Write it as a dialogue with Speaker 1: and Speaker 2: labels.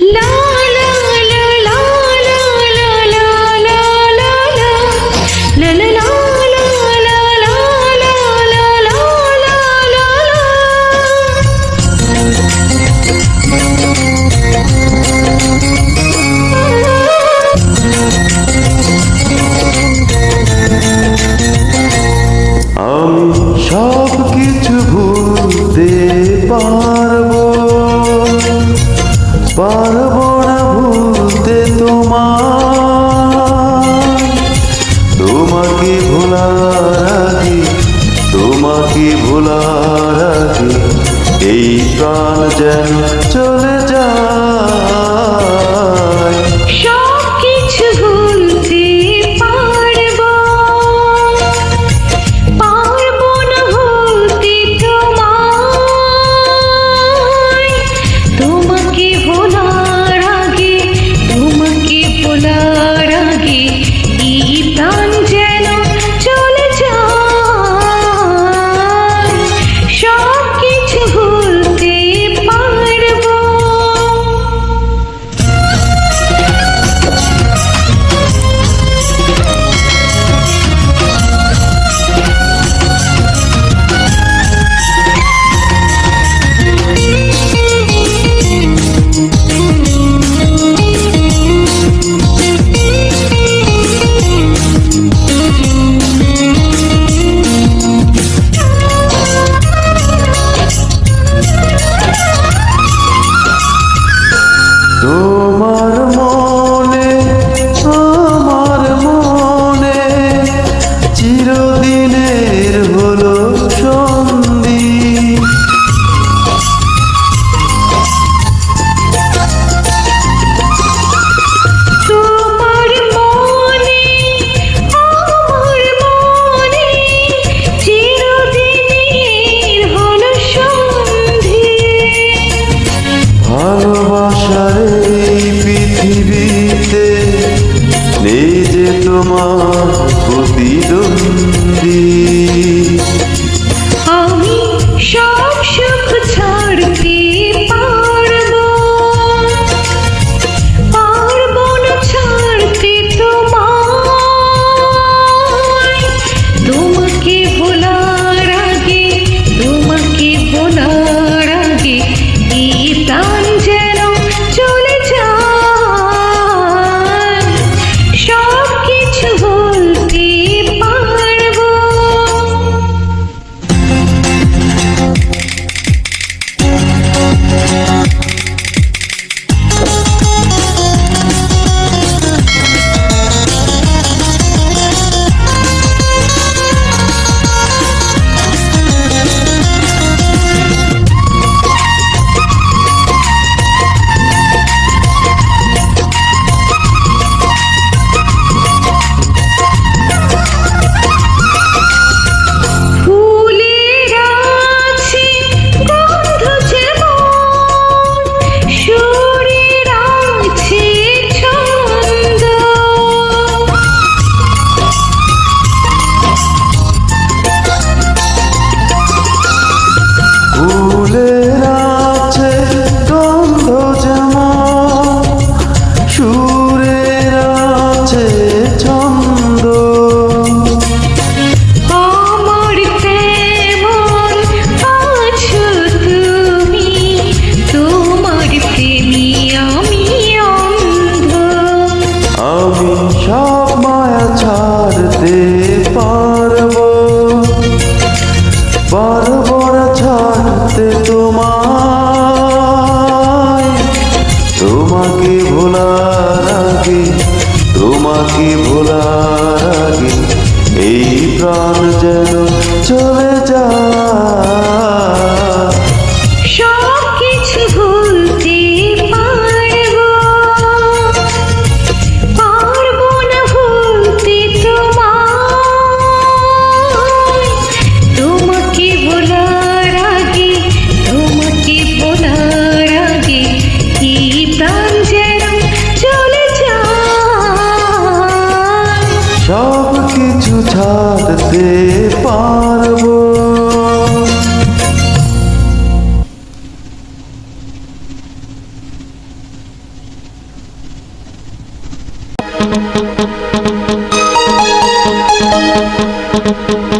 Speaker 1: La পারব না ভুলতে তোমার। তোমাকে ভোলার আগে, তোমাকে ভোলার আগে, এই প্রাণ যেন চলে যায়।
Speaker 2: You do. ভুলে তোমায়। তোমাকে ভোলার আগে তোমাকে ভোলার আগে এই প্রাণ যেন চলে যায়। কাঁদতে পারব
Speaker 1: thank you